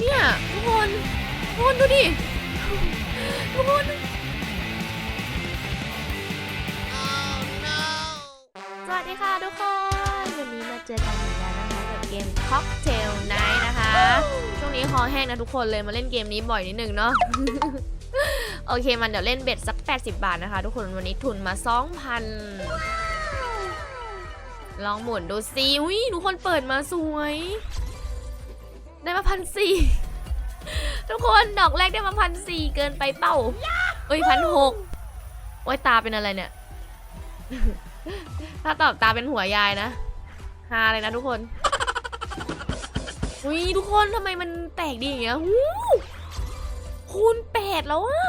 เนี่ยทุกคนทุกคนดูดิทุกคนสวัสดีค่ะทุกคน วันนี้มาเจอกันอีกแล้วนะคะกับเกม Cocktail Night นะคะ ช่วงนี้คอแห้งนะทุกคนเลยมาเล่นเกมนี้บ่อยนิดนึงเนาะโอเคมันเดี๋ยวเล่นเบ็ดสัก 80 บาทนะคะ ทุกคนวันนี้ทุนมา 2,000 ลองหมุนดูสิอุ้ยทุกคนเปิดมาสวย ได้มาพันสี่ทุกคนดอกแรกได้มาพันสี่เกินไปเป้าเอ้ยพันหกโอ้ยตาเป็นอะไรเนี่ย ถ้าตอบตาเป็นหัวยายนะฮาเลยนะทุกคนอุ้ยทุกคนทำไมมันแตกดีอย่างเงี้ยหูคูณแปดแล้วอะ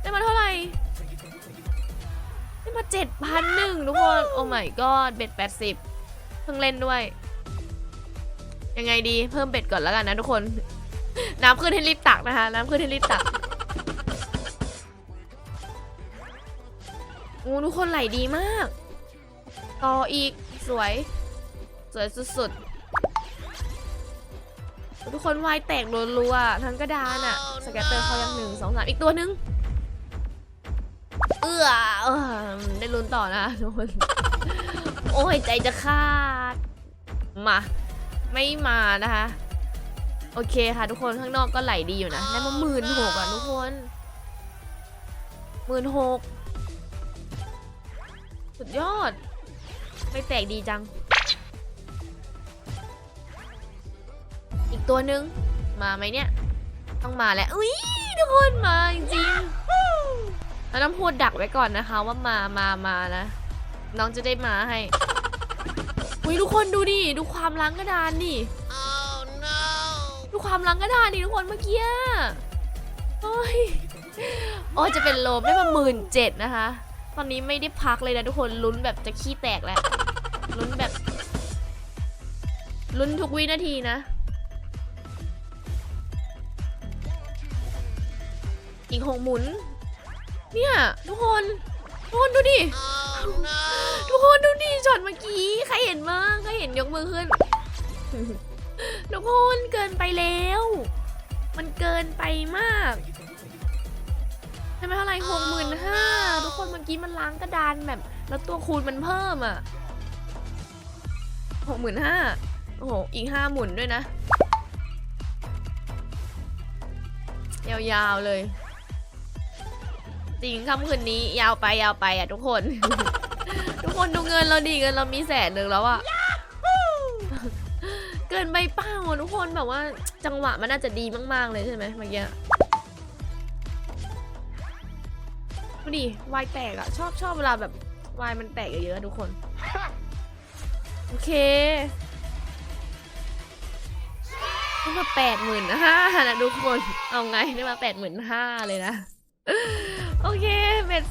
ได้มาเท่าไหร่ได้มาเจ็ดพันหนึ่งทุกคน โอ้ my god เบ็ดแปดสิบเพิ่งเล่นด้วย ยังไงดีเพิ่มเบ็ดก่อนแล้วกันนะทุกคน น้ำขึ้นให้รีบตักนะคะ น้ำขึ้นให้รีบตักโอ้ทุกคนไหลดีมาก ต่ออีกสวย สวยสุดๆ ทุกคนวายแตกรัวๆทั้งกระดานอะสแกตเตอร์เขายังหนึ่งสองสามอีกตัวหนึงเอื้อเออได้ลุ้นต่อนะทุกคน โอ้ยใจจะขาด มา ไม่มานะคะ โอเคค่ะทุกคนข้างนอกก็ไหลดีอยู่นะได้มาหมื่นหกอะทุกคนหมื่นหกสุดยอด ไม่แตกดีจัง อีกตัวหนึ่งมาไหมเนี่ย ต้องมาแล้วอุ้ยทุกคนมาจริงแล้วต้องพูดดักไว้ก่อนนะคะว่ามามามานะ น้องจะได้มาให้ อุ้ยทุกคนดูดิดูความล้างกระดานดิดูความล้างกระดานดิทุกคนเมื่อกี้โอ้ยโอ้จะเป็นลมได้มาหมื่นเจ็ดนะคะ ตอนนี้ไม่ได้พักเลยนะทุกคนลุ้นแบบจะขี้แตกแล้วลุ้นแบบลุ้นทุกวินาทีนะ อีกหกหมุน เนี่ย ทุกคน ทุกคนดูดิ ทุกคนดูดิช็อตเมื่อกี้ ใครเห็นบ้างใครเห็นยกมือขึ้น ทุกคนเกินไปแล้ว มันเกินไปมากใช่ไหมเท่าไหร่หกหมื่นห้าทุกคนเมื่อกี้มันล้างกระดานแบบแล้วตัวคูณมันเพิ่มอะหกหมื่นห้าโอ้โห อีกห้าหมุนด้วยนะ ยาวๆเลย จริงค่ำคืนนี้ยาวไปยาวไปอะทุกคน ทุกคนดูเงินเราดิเงินเรามีแสนหนึ่งแล้วอะเกินไปเป้าอะทุกคนแบบว่าจังหวะมันน่าจะดีมาก ๆ เลยใช่ไหมเมื่อกี้ดูดิวายแตกอะชอบชอบเวลาแบบวายมันแตกเยอะๆอะทุกคน โอเคได้มาแปดหมื่นห้านะทุกคน เอาไงได้มาแปดหมื่นห้าเลยนะ โอเคเบ็ด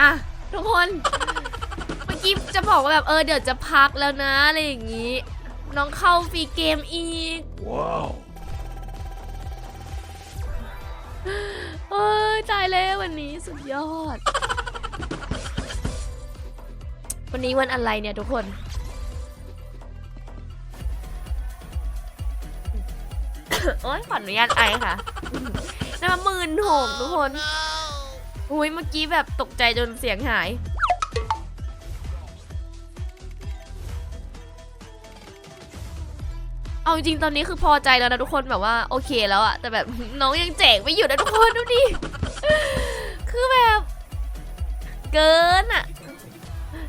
อะ ทุกคนเมื่ อกี้จะบอกว่าแบบเออเดี๋ยวจะพักแล้วนะอะไรอย่างงี้ น้องเข้าฟรีเกมอีก Wow. เอ้ยตายแล้ววันนี้สุดยอด วันนี้วันอะไรเนี่ยทุกคน โอ้ยขออนุญาตไอค่ะได้มาหมื่นหกทุกคน อุ้ยเมื่อกี้แบบตกใจจนเสียงหาย เอาจริงตอนนี้คือพอใจแล้วนะทุกคนแบบว่าโอเคแล้วอะแต่แบบน้องยังแจกไม่หยุดนะทุกคนดูดิคือแบบ เกินอะ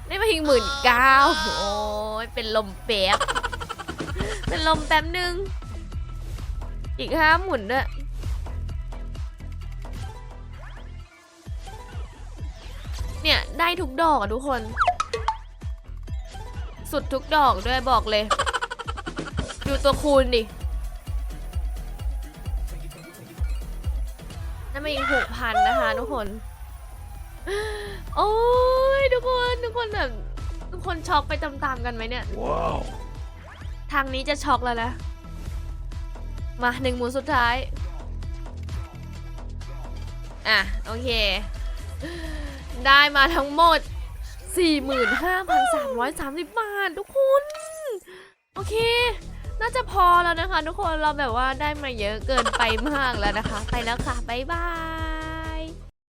ได้มาถึงหมื่นเก้าโอ้ยเป็นลมแป๊บเป็นลมแป๊บนึง อีกห้าหมุนด้วยเนี่ยได้ทุกดอกอะทุกคน สุดทุกดอกด้วยบอกเลย ดูตัวคูณดินั่นมาอีกหกพันนะคะ ทุกคน โอ้ยทุกคนทุกคนแบบทุกคนช็อกไปตามๆกันไหมเนี่ย Wow. ทางนี้จะช็อกแล้วนะ มาหนึ่งหมุนสุดท้าย อะ โอเค ได้มาทั้งหมด 45,330 บาท ทุกคน โอเคน่าจะพอแล้วนะคะ ทุกคนเราแบบว่าได้มาเยอะเกินไปมากแล้วนะคะ ไปแล้วค่ะบ๊ายบาย